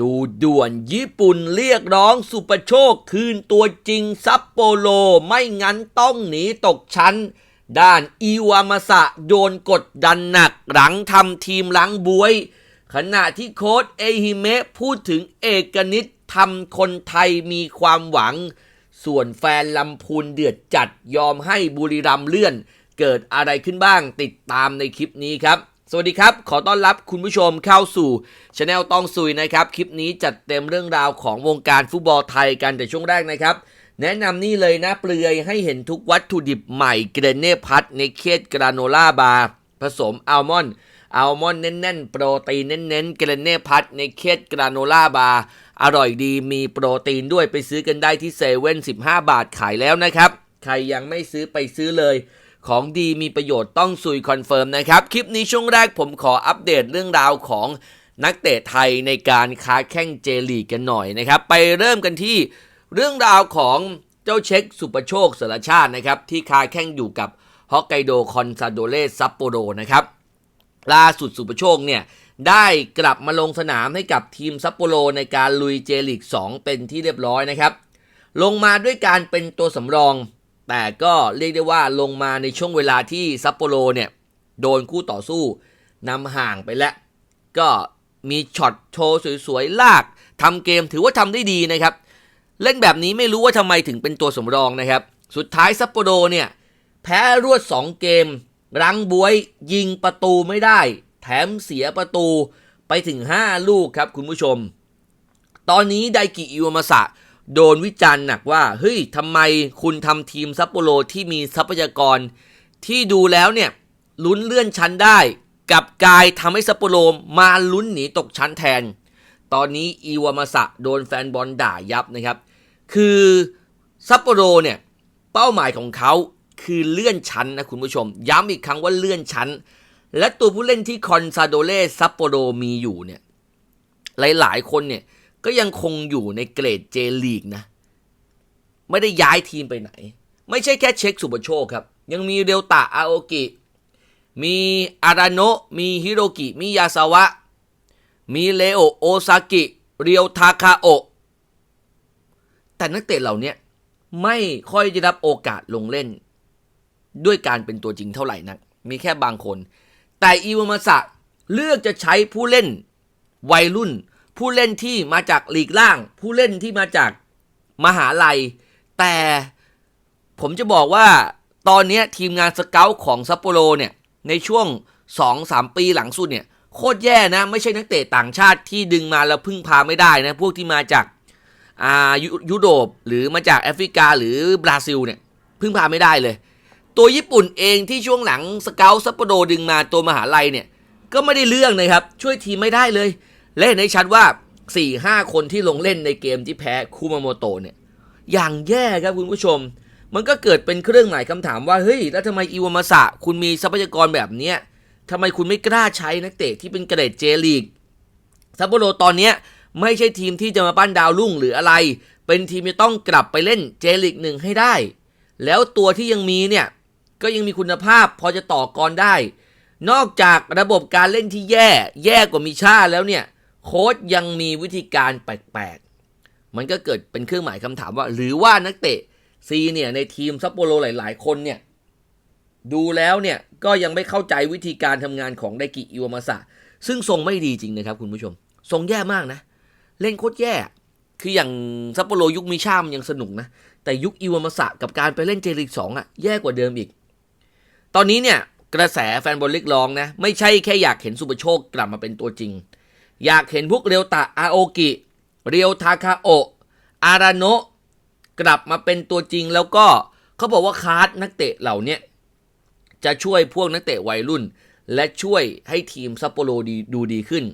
ดูด่วนญี่ปุ่นเรียกร้องสุปโชคคืนตัวจริงซัปโปโลไม่งั้นต้องหนีตกชั้น ด้านอิวามาสะโดนกดดันหนักหลังทำทีมล้างบวย ขณะที่โค้ชเอฮิเมะพูดถึงเอกนิตทำคนไทยมีความหวัง ส่วนแฟนลำพูนเดือดจัดยอมให้บุรีรัมเลื่อน เกิดอะไรขึ้นบ้างติดตามในคลิปนี้ครับ สวัสดีครับ ขอต้อนรับคุณผู้ชมเข้าสู่ช anel ต้องซุยนะครับ คลิปนี้จัดเต็มเรื่องราวของวงการฟุตบอลไทยกันแต่ช่วงแรกนะครับ แนะนำนี่เลยนะเปลือยให้เห็นทุกวัตถุดิบใหม่เกรเน่พัทในเคสกราโนล่าบาร์ผสมอัลมอนด์อัลมอนด์แน่นๆ โปรตีนเน้นๆ เกรเน่พัทในเคสกราโนล่าบาร์อร่อยดีมีโปรตีนด้วยไปซื้อกันได้ที่เซเว่น15 บาทขายแล้วนะครับ ใครยังไม่ซื้อไปซื้อเลย ของดีมีประโยชน์ต้องซุยคอนเฟิร์มนะครับ คลิปนี้ช่วงแรกผมขออัปเดตเรื่องราวของนักเตะไทยในการค้าแข่งเจลีกกันหน่อยนะครับ ไปเริ่มกันที่เรื่องราวของเจ้าเช็คสุประโชคสารชาตินะครับที่ค้าแข่งอยู่กับฮอกไกโดคอนซาโดเลซัปโปโรนะครับล่าสุดสุประโชคเนี่ยได้กลับมาลงสนามให้กับทีมซัปโปโรในการลุยเจลีก 2 เป็นที่เรียบร้อยนะครับ ลงมาด้วยการเป็นตัวสำรอง แต่ก็เรียกได้ว่าลงมาในช่วงเวลาที่ซัปโปโรเนี่ย โดนคู่ต่อสู้นำห่างไปแล้ว ก็มีช็อตโชว์สวยๆ ลากทำเกมถือว่าทำได้ดีนะครับ เล่นแบบนี้ไม่รู้ว่าทำไมถึงเป็นตัวสำรองนะครับ สุดท้ายซัปโปโรเนี่ย แพ้รวด 2 เกม รังบวยยิงประตูไม่ได้ แถมเสียประตูไปถึง 5 ลูกครับคุณผู้ชม ตอนนี้ไดกิอิวมาสะ โดนวิจารณ์หนักว่า เฮ้ยทำไมคุณทำทีมซัปโปโรที่มีทรัพยากร ที่ดูแล้วเนี่ยลุ้นเลื่อนชั้นได้ กับกายทำให้ซัปโปโรมาลุ้นหนีตกชั้นแทน ตอนนี้อิวามาสะโดนแฟนบอลด่ายับนะครับ คือซัปโปโรเนี่ยเป้าหมายของเขาคือเลื่อนชั้นนะคุณผู้ชม ย้ำอีกครั้งว่าเลื่อนชั้น และตัวผู้เล่นที่คอนซาโดเลซัปโปโรมีอยู่เนี่ยหลายๆคนเนี่ย ก็ยังคงอยู่ในเกรดเจลีกนะ ไม่ได้ย้ายทีมไปไหน ไม่ใช่แค่เช็คสุปโชคครับ ยังมีเรียวตะอาโอกิ มีอาราโนะมีฮิโรกิมิยาซาวะ มีเลโอโอซากิ เรียวทาคาโอแต่นักเตะเหล่านี้ไม่ค่อยได้รับโอกาสลงเล่น ด้วยการเป็นตัวจริงเท่าไหร่นัก มีแค่บางคน แต่อิวามาสะเลือกจะใช้ผู้เล่นวัยรุ่น ผู้เล่นที่มาจากลีกล่าง ผู้เล่นที่มาจากมหาลัย แต่ผมจะบอกว่าตอนนี้ทีมงานสเกลของซัปโปโรเนี่ย ในช่วง 2-3 ปีหลังสุดเนี่ย โคตรแย่นะ ไม่ใช่นักเตะต่างชาติที่ดึงมาแล้วพึ่งพาไม่ได้นะ พวกที่มาจากอายุยุโรปหรือมาจากแอฟริกาหรือบราซิลเนี่ย พึ่งพาไม่ได้เลย ตัวญี่ปุ่นเองที่ช่วงหลังสเกลซัปโปโรดึงมาตัวมหาลัยเนี่ยก็ไม่ได้เรื่องนะครับ ช่วยทีมไม่ได้เลย และเห็นได้ชัดว่า 4-5 คนที่ลงเล่นในเกมที่แพ้คูมาโมโตเนี่ยอย่างแย่ครับคุณผู้ชม มันก็เกิดเป็นเครื่องหมายคำถามว่าเฮ้ยแล้วทำไมอิวามาสะคุณมีทรัพยากรแบบเนี้ยทำไมคุณไม่กล้าใช้นักเตะที่เป็นเกรดเจลีกซัปโปโรตอนเนี้ยไม่ใช่ทีมที่จะมาปั้นดาวรุ่งหรืออะไร เป็นทีมที่ต้องกลับไปเล่นเจลีกหนึ่งให้ได้ แล้วตัวที่ยังมีเนี่ย ก็ยังมีคุณภาพพอจะต่อกรได้ นอกจากระบบการเล่นที่แย่ แย่กว่ามิชาแล้วเนี่ย โค้ชยังมีวิธีการแปลกๆ มันก็เกิดเป็นเครื่องหมายคำถามว่า หรือว่านักเตะซีเนี่ยในทีมซัปโปโรหลาย ๆ คนเนี่ยดูแล้วเนี่ยก็ยังไม่เข้าใจวิธีการทำงานของไดกิอิวามาสะซึ่งทรงไม่ดีจริงนะครับคุณผู้ชม ทรงแย่มากนะ เล่นโคตรแย่ คืออย่างซัปโปโรยุคมิชามนยังสนุกนะ แต่ยุคอิวามาสะกับการไปเล่นเจลีกสองอะแย่กว่าเดิมอีก ตอนนี้เนี่ยกระแสแฟนบอลเรียกร้องนะ ไม่ใช่แค่อยากเห็นสุปโชคกลับมาเป็นตัวจริง อยากเห็นพวกเรียวตะอาโอกิ เรียวทาคาโออาราโนะกลับมาเป็นตัวจริงแล้วก็เขาบอกว่าคาร์ดนักเตะเหล่านี้จะช่วยพวกนักเตะวัยรุ่น และช่วยให้ทีมซัปโปโรดีดูดีขึ้น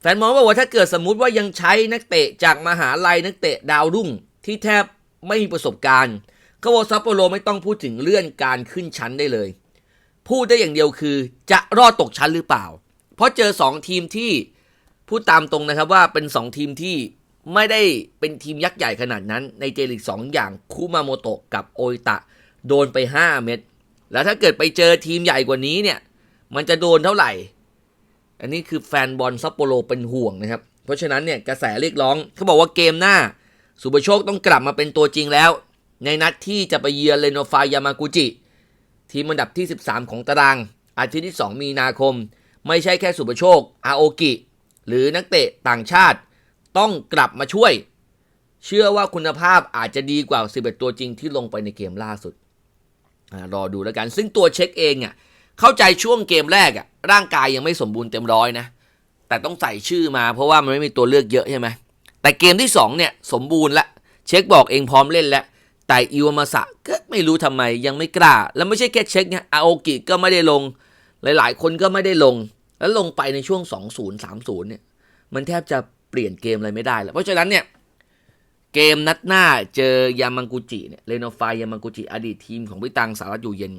แฟนมองบอกว่าถ้าเกิดสมมุติว่ายังใช้นักเตะจากมหาลัยนักเตะดาวรุ่ง ที่แทบไม่มีประสบการณ์เขาบอกซัปโปโรไม่ต้องพูดถึงเลื่อนการขึ้นชั้นได้เลย พูดได้อย่างเดียวคือจะรอดตกชั้นหรือเปล่า เพราะเจอ 2 ทีมที่ พูดตามตรงนะครับว่าเป็น 2 ทีมที่ไม่ได้เป็นทีมยักษ์ใหญ่ขนาดนั้นในเจลิก2อย่างคุมาโมโตะกับโอิตะ โดนไป 5 เม็ดแล้วถ้าเกิดไปเจอทีมใหญ่กว่านี้เนี่ย มันจะโดนเท่าไหร่ อันนี้คือแฟนบอลซัปโปโรเป็นห่วงนะครับ เพราะฉะนั้นเนี่ยกระแสเรียกร้องเขาบอกว่าเกมหน้า สุปโชคต้องกลับมาเป็นตัวจริงแล้ว ในนัดที่จะไปเยือนเรโนฟายามากุจิ ทีมอันดับที่ 13 ของตาราง อาทิตย์ที่ 2 มีนาคม ไม่ใช่แค่สุปโชคอาโอกิ หรือนักเตะต่างชาติต้องกลับมาช่วย เชื่อว่าคุณภาพอาจจะดีกว่า 11 ตัวจริงที่ลงไปในเกมล่าสุดรอดูแล้วกัน ซึ่งตัวเช็คเองอะเข้าใจช่วงเกมแรกอะร่างกายยังไม่สมบูรณ์เต็มร้อยนะ แต่ต้องใส่ชื่อมาเพราะว่ามันไม่มีตัวเลือกเยอะใช่ไหมแต่เกมที่2เนี่ยสมบูรณ์ละเช็คบอกเองพร้อมเล่นแล้วแต่อิวามาสะก็ไม่รู้ทำไมยังไม่กล้า แล้วไม่ใช่แค่เช็คเนี่ยอาโอกิก็ไม่ได้ลง หลายๆ คนก็ไม่ได้ลง แล้วลงไปในช่วง 2-0 3-0 เนี่ย มันแทบจะเปลี่ยนเกมอะไรไม่ได้แล้ว เพราะฉะนั้นเนี่ย เกมนัดหน้าเจอยามังกุจิเนี่ยเรโนฟายามังกุจิอดีตทีมของพี่ตังสารัตอยู่เย็น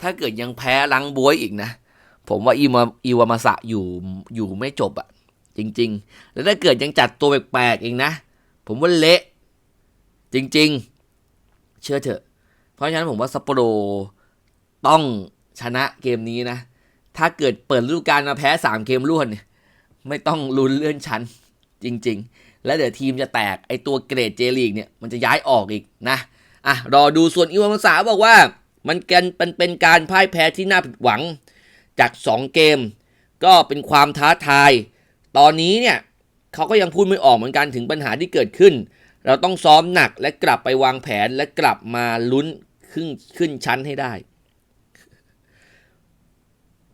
ถ้าเกิดยังแพ้ลังบวยอีกนะ ผมว่าอิวาอิวามาสะอยู่อยู่ไม่จบอะจริง ๆ แล้วถ้าเกิดยังจัดตัวแปลกๆอีกนะ ผมว่าเละ จริง ๆ เชื่อเถอะ เพราะฉะนั้นผมว่าซัปโปโรต้องชนะเกมนี้นะ ถ้าเกิดเปิดฤดูกาลมาแพ้3เกมรวดเนี่ยไม่ต้องลุ้นเลื่อนชั้นจริง ๆ แล้วเดี๋ยวทีมจะแตกไอตัวเกรดเจลีกเนี่ยมันจะย้ายออกอีกนะอะรอดูส่วนอิวามาสาบอกว่า มันกันเป็นเป็นการพ่ายแพ้ที่น่าผิดหวังจาก 2 เกม ก็เป็นความท้าทาย ตอนนี้เนี่ยเขาก็ยังพูดไม่ออกเหมือนกันถึงปัญหาที่เกิดขึ้น เราต้องซ้อมหนักและกลับไปวางแผนและกลับมาลุ้นขึ้นขึ้นชั้นให้ได้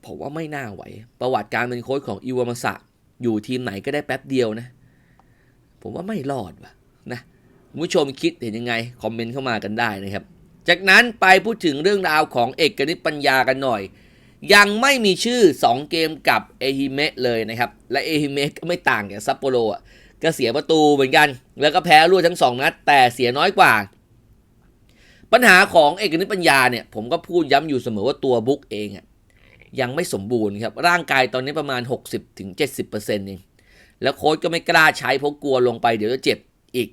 ผมว่าไม่น่าไหว ประวัติการเป็นโค้ชของอิวามาสะอยู่ทีมไหนก็ได้แป๊บเดียวนะ ผมว่าไม่รอดว่ะนะคุณผู้ชมคิดเห็นยังไง คอมเมนต์เข้ามากันได้นะครับ จากนั้นไปพูดถึงเรื่องราวของเอกนิตปัญญากันหน่อย ยังไม่มีชื่อ 2 เกมกับเอฮิเมะเลยนะครับ และเอฮิเมะก็ไม่ต่างจากซัปโปโรอะก็เสียประตูเหมือนกัน แล้วก็แพ้รวดทั้ง 2 นัด แต่เสียน้อยกว่า ปัญหาของเอกนิตปัญญาเนี่ย ผมก็พูดย้ำอยู่เสมอว่าตัวบุ๊กเองอะ ยังไม่สมบูรณ์ครับ ร่างกายตอนนี้ประมาณ 60-70%เองแล้วโค้ชก็ไม่กล้าใช้เพราะกลัวลงไปเดี๋ยวจะเจ็บอีก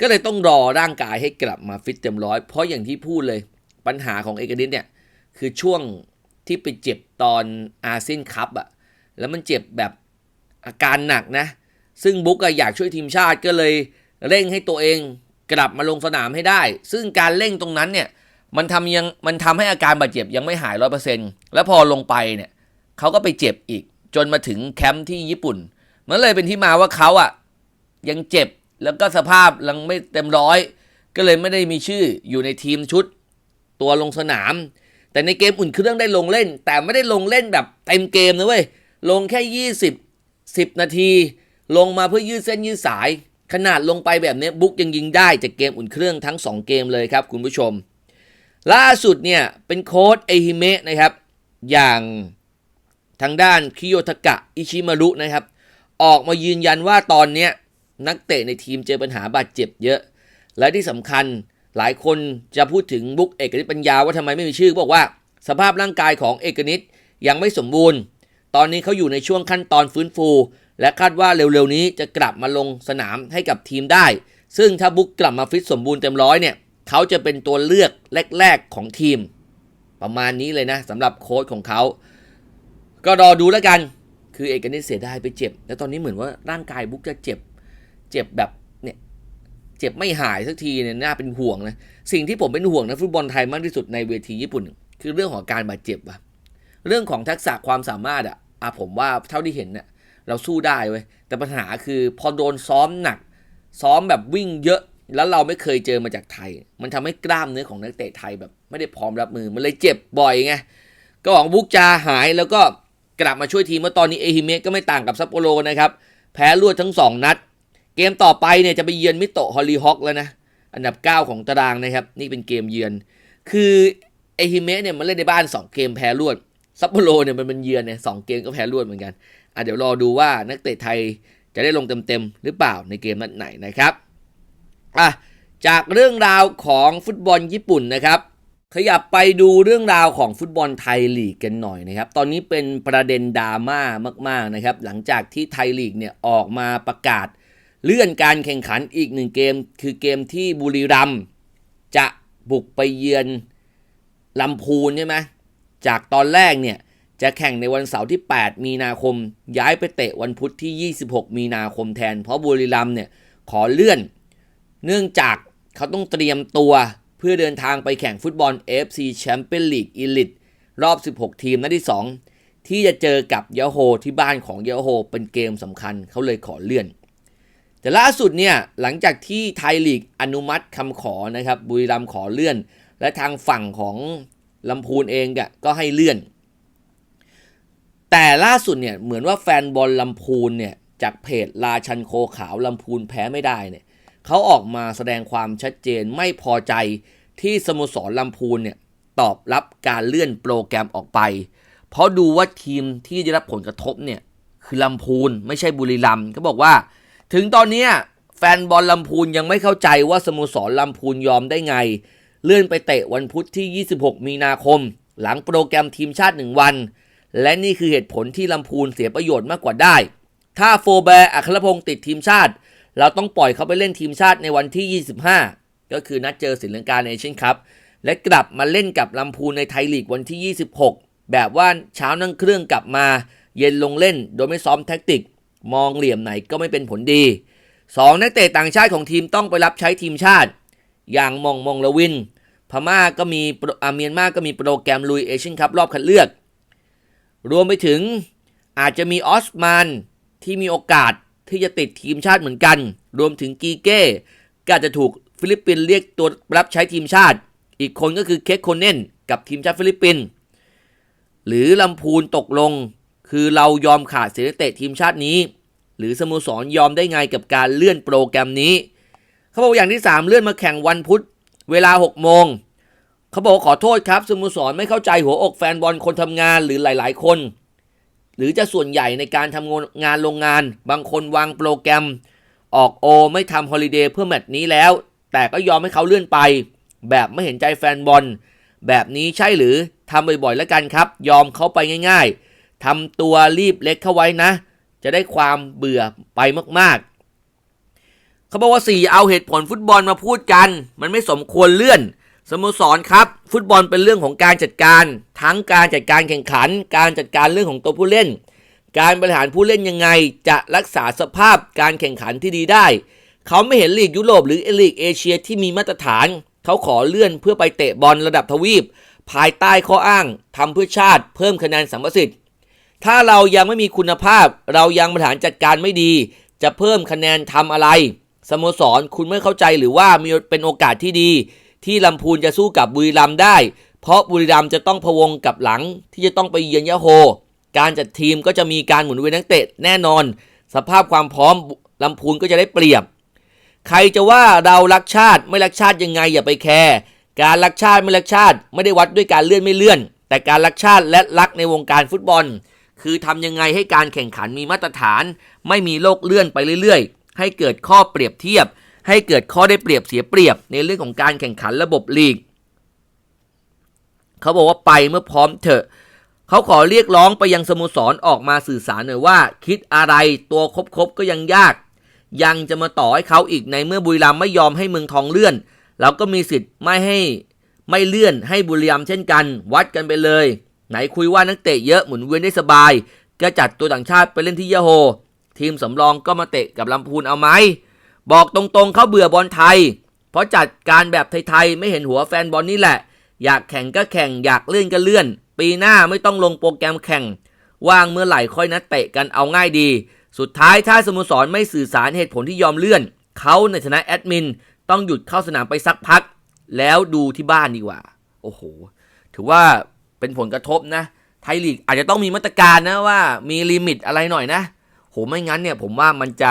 ก็เลยต้องรอร่างกายให้กลับมาฟิตเต็มร้อย เพราะอย่างที่พูดเลยปัญหาของเอกนิตเนี่ย คือช่วงที่ไปเจ็บตอนอาเซียนคัพอะแล้วมันเจ็บแบบอาการหนักนะ ซึ่งบุ๊กอะอยากช่วยทีมชาติก็เลยเร่งให้ตัวเองกลับมาลงสนามให้ได้ ซึ่งการเร่งตรงนั้นเนี่ย มันทำยังมันทำให้อาการบาดเจ็บยังไม่หายร้อยเปอร์เซ็นต์แล้วพอลงไปเนี่ยเขาก็ไปเจ็บอีก จนมาถึงแคมป์ที่ญี่ปุ่น มันเลยเป็นที่มาว่าเขาอะยังเจ็บแล้วก็สภาพยังไม่เต็มร้อย ก็เลยไม่ได้มีชื่ออยู่ในทีมชุด ตัวลงสนาม แต่ในเกมอุ่นเครื่องได้ลงเล่น แต่ไม่ได้ลงเล่นแบบเต็มเกมนะเว้ยลงแค่ 20 10 นาที ลงมาเพื่อยืดเส้นยืดสาย ขนาดลงไปแบบนี้บุ๊กยังยิงได้จากเกมอุ่นเครื่องทั้ง 2 เกมเลยครับคุณผู้ชม ล่าสุดเนี่ยเป็นโค้ดเอฮิเมะนะครับ อย่างทางด้านคิโยทากะอิชิมารุนะครับ ออกมายืนยันว่าตอนเนี้ยนักเตะในทีมเจอปัญหาบาดเจ็บเยอะ และที่สำคัญหลายคนจะพูดถึงบุ๊กเอกนิตปัญญาว่าทำไมไม่มีชื่อบอกว่า สภาพร่างกายของเอกนิตยังไม่สมบูรณ์ ตอนนี้เขาอยู่ในช่วงขั้นตอนฟื้นฟู และคาดว่าเร็วๆนี้จะกลับมาลงสนามให้กับทีมได้ ซึ่งถ้าบุ๊กกลับมาฟิตสมบูรณ์เต็มร้อยเนี่ย เขาจะเป็นตัวเลือกแรก ๆของทีม ประมาณนี้เลยนะสำหรับโค้ชของเขา ก็รอดูแล้วกัน คือเอกนิตเสียดายไปเจ็บ แล้วตอนนี้เหมือนว่าร่างกายบุ๊กจะเจ็บ เจ็บแบบเนี่ยเจ็บไม่หายสักทีเนี่ยน่าเป็นห่วงนะสิ่งที่ผมเป็นห่วงนะฟุตบอลไทยมากที่สุดในเวทีญี่ปุ่น คือเรื่องของการบาดเจ็บว่ะเรื่องของทักษะความสามารถอะอะผมว่าเท่าที่เห็นเนี่ยเราสู้ได้เว้ยแต่ปัญหาคือพอโดนซ้อมหนัก ซ้อมแบบวิ่งเยอะ แล้วเราไม่เคยเจอมาจากไทย มันทำให้กล้ามเนื้อของนักเตะไทยแบบ ไม่ได้พร้อมรับมือ มันเลยเจ็บบ่อยไง ก็หวังบุกจาหายแล้วก็กลับมาช่วยทีมเมื่อตอนนี้เอฮิเมะก็ไม่ต่างกับซัปโปโรนะครับ แพ้รวดทั้ง 2 นัด เกมต่อไปเนี่ยจะไปเยือนมิโตะฮอลลีฮอกแล้วนะ อันดับ 9 ของตารางนะครับ นี่เป็นเกมเยือน คือเอฮิเมะเนี่ยมันเล่นในบ้าน 2 เกมแพ้รวด ซัปโปโรเนี่ยมันเป็นเยือนเนี่ยสเกมก็แพ้รวดเหมือนกันอะเดี๋ยวรอดูว่านักเตะไทยจะได้ลงเต็มๆหรือเปล่าในเกมนัดไหนนะครับ อะจากเรื่องราวของฟุตบอลญี่ปุ่นนะครับ ขยับไปดูเรื่องราวของฟุตบอลไทยลีกกันหน่อยนะครับ ตอนนี้เป็นประเด็นดราม่ามาก ๆนะครับ หลังจากที่ไทยลีกเนี่ยออกมาประกาศ เลื่อนการแข่งขันอีกหนึ่งเกม คือเกมที่บุรีรัมย์จะบุกไปเยือนลำพูนใช่ไหมจากตอนแรกเนี่ยจะแข่งในวันเสาร์ที่ 8 มีนาคม ย้ายไปเตะวันพุธที่ 26 มีนาคมแทน เพราะบุรีรัมย์เนี่ยขอเลื่อน เนื่องจากเขาต้องเตรียมตัวเพื่อเดินทางไปแข่งฟุตบอล FC Champions League Elite รอบ 16 ทีมนัดที่ 2 ที่จะเจอกับยาโฮที่บ้านของยาโฮเป็นเกมสำคัญเขาเลยขอเลื่อน แต่ล่าสุดเนี่ยหลังจากที่ไทยลีกอนุมัติคำขอนะครับบุรีรัมขอเลื่อน และทางฝั่งของลำพูนเองก็ให้เลื่อน แต่ล่าสุดเนี่ยเหมือนว่าแฟนบอลลำพูนเนี่ยจากเพจราชันโคขาวลำพูนแพ้ไม่ได้เนี่ย เขาออกมาแสดงความชัดเจนไม่พอใจที่สโมสรลำพูนเนี่ยตอบรับการเลื่อนโปรแกรมออกไป เพราะดูว่าทีมที่ได้รับผลกระทบเนี่ยคือลำพูนไม่ใช่บุรีรัมย์เขาบอกว่า ถึงตอนนี้แฟนบอลลำพูนยังไม่เข้าใจว่าสโมสรลำพูนยอมได้ไง เลื่อนไปเตะวันพุธที่ 26 มีนาคม หลังโปรแกรมทีมชาติหนึ่งวัน และนี่คือเหตุผลที่ลำพูนเสียประโยชน์มากกว่าได้ ถ้าโฟแบร์อัครพงศ์ติดทีมชาติ เราต้องปล่อยเขาไปเล่นทีมชาติในวันที่ 25 ก็คือนัดเจอศิลังกาในเอเชียนคัพและกลับมาเล่นกับลำพูนในไทยลีกวันที่ 26 แบบว่าเช้านั่งเครื่องกลับมา เย็นลงเล่นโดยไม่ซ้อมแท็กติก มองเหลี่ยมไหนก็ไม่เป็นผลดี 2 นักเตะต่างชาติของทีมต้องไปรับใช้ทีมชาติ อย่างมองมองลวิน พม่าก็มีอาเมียนมาก็มีโปรแกรมลุยเอเชียนคัพรอบคัดเลือก รวมไปถึงอาจจะมีออสมานที่มีโอกาส ที่จะติดทีมชาติเหมือนกัน รวมถึงกีเก้ก็อาจจะถูกฟิลิปปินส์เรียกตัวรับใช้ทีมชาติ อีกคนก็คือเคคโคเนนกับทีมชาติฟิลิปปินส์หรือลำพูนตกลง คือเรายอมขาดเสียนักเตะทีมชาตินี้ หรือสโมสรยอมได้ไงกับการเลื่อนโปรแกรมนี้ เขาบอกอย่างที่ 3 เลื่อนมาแข่งวันพุธเวลา6โมงเขาบอกขอโทษครับสโมสรไม่เข้าใจหัวอกแฟนบอลคนทำงานหรือหลาย ๆ คน หรือจะส่วนใหญ่ในการทำงานโรงงาน บางคนวางโปรแกรม ออกโอไม่ทำฮอลิเดย์เพื่อแมตช์นี้แล้ว แต่ก็ยอมให้เขาเลื่อนไป แบบไม่เห็นใจแฟนบอล แบบนี้ใช่หรือทำบ่อยๆแล้วกันครับ ยอมเขาไปง่าย ๆทำตัวรีบเล็กเข้าไว้นะ จะได้ความเบื่อไปมากๆ เขาบอกว่า 4 เอาเหตุผลฟุตบอลมาพูดกัน มันไม่สมควรเลื่อน สโมสรครับ ฟุตบอลเป็นเรื่องของการจัดการ ทั้งการจัดการแข่งขัน การจัดการเรื่องของตัวผู้เล่น การบริหารผู้เล่นยังไง จะรักษาสภาพการแข่งขันที่ดีได้ เขาไม่เห็นลีกยุโรปหรือลีกเอเชียที่มีมาตรฐาน เขาขอเลื่อนเพื่อไปเตะบอลระดับทวีป ภายใต้ข้ออ้างทำเพื่อชาติเพิ่มคะแนนสัมประสิทธิ์ถ้าเรายังไม่มีคุณภาพ เรายังบริหารจัดการไม่ดี จะเพิ่มคะแนนทำอะไรสโมสรคุณไม่เข้าใจหรือว่ามีเป็นโอกาสที่ดี ที่ลำพูนจะสู้กับบุรีรัมย์ได้ เพราะบุรีรัมย์จะต้องพวงกับหลังที่จะต้องไปเยือนยะโฮ การจัดทีมก็จะมีการหมุนเวียนนักเตะแน่นอน สภาพความพร้อมลำพูนก็จะได้เปรียบ ใครจะว่าเรารักชาติไม่รักชาติยังไงอย่าไปแคร์การรักชาติไม่รักชาติไม่ได้วัดด้วยการเลื่อนไม่เลื่อน แต่การรักชาติและรักในวงการฟุตบอล คือทำยังไงให้การแข่งขันมีมาตรฐาน ไม่มีโลกเลื่อนไปเรื่อย ๆ ให้เกิดข้อเปรียบเทียบ ให้เกิดข้อได้เปรียบเสียเปรียบในเรื่องของการแข่งขันระบบลีก เขาบอกว่าไปเมื่อพร้อมเถอะ เขาขอเรียกร้องไปยังสโมสรออกมาสื่อสารหน่อยว่า คิดอะไรตัวครบๆก็ยังยาก ยังจะมาต่อให้เขาอีกในเมื่อบุรีรัมย์ไม่ยอมให้เมืองทองเลื่อนเราก็มีสิทธิ์ไม่ให้ไม่เลื่อนให้บุรีรัมย์เช่นกัน วัดกันไปเลย ไหนคุยว่านักเตะเยอะหมุนเวียนได้สบาย ก็จัดตัวต่างชาติไปเล่นที่ยะโฮ ทีมสำรองก็มาเตะกับลำพูนเอาไหม บอกตรงๆเขาเบื่อบอลไทย เพราะจัดการแบบไทยๆไม่เห็นหัวแฟนบอลนี่แหละ อยากแข่งก็แข่งอยากเลื่อนก็เลื่อน ปีหน้าไม่ต้องลงโปรแกรมแข่ง ว่างเมื่อไหร่ค่อยนัดเตะกันเอาง่ายดี สุดท้ายถ้าสโมสรไม่สื่อสารเหตุผลที่ยอมเลื่อนเขาในฐานะแอดมินต้องหยุดเข้าสนามไปสักพัก แล้วดูที่บ้านดีกว่า โอ้โห ถือว่าเป็นผลกระทบนะ ไทยลีกอาจจะต้องมีมาตรการนะว่ามีลิมิตอะไรหน่อยนะ โหไม่งั้นเนี่ยผมว่ามันจะ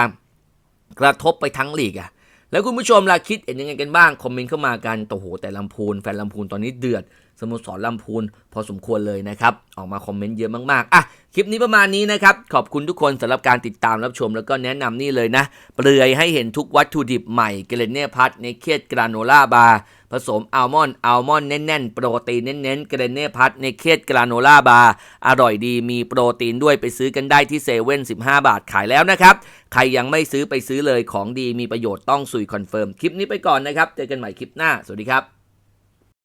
กระทบไปทั้งลีกอะแล้วคุณผู้ชมล่ะคิดเห็นยังไงกันบ้าง คอมเมนต์เข้ามากันโอ้โหแต่ลำพูนแฟนลำพูนตอนนี้เดือด สโมสรลำพูนพอสมควรเลยนะครับ ออกมาคอมเมนต์เยอะมากๆ อะ คลิปนี้ประมาณนี้นะครับ ขอบคุณทุกคนสำหรับการติดตามรับชมแล้วก็แนะนำนี่เลยนะ เปลือยให้เห็นทุกวัตถุดิบใหม่ เกเรเน่พัทในเคดกราโนล่าบาร์ผสมอัลมอนด์อัลมอนด์แน่นๆ โปรตีนเน้นๆ เกเรเน่พัทในเคดกราโนล่าบาร์อร่อยดีมีโปรตีนด้วยไปซื้อกันได้ที่เซเว่น15 บาทขายแล้วนะครับ ใครยังไม่ซื้อไปซื้อเลยของดีมีประโยชน์ต้องสุยคอนเฟิร์ม คลิปนี้ไปก่อนนะครับ เจอกันใหม่คลิปหน้า สวัสดีครับ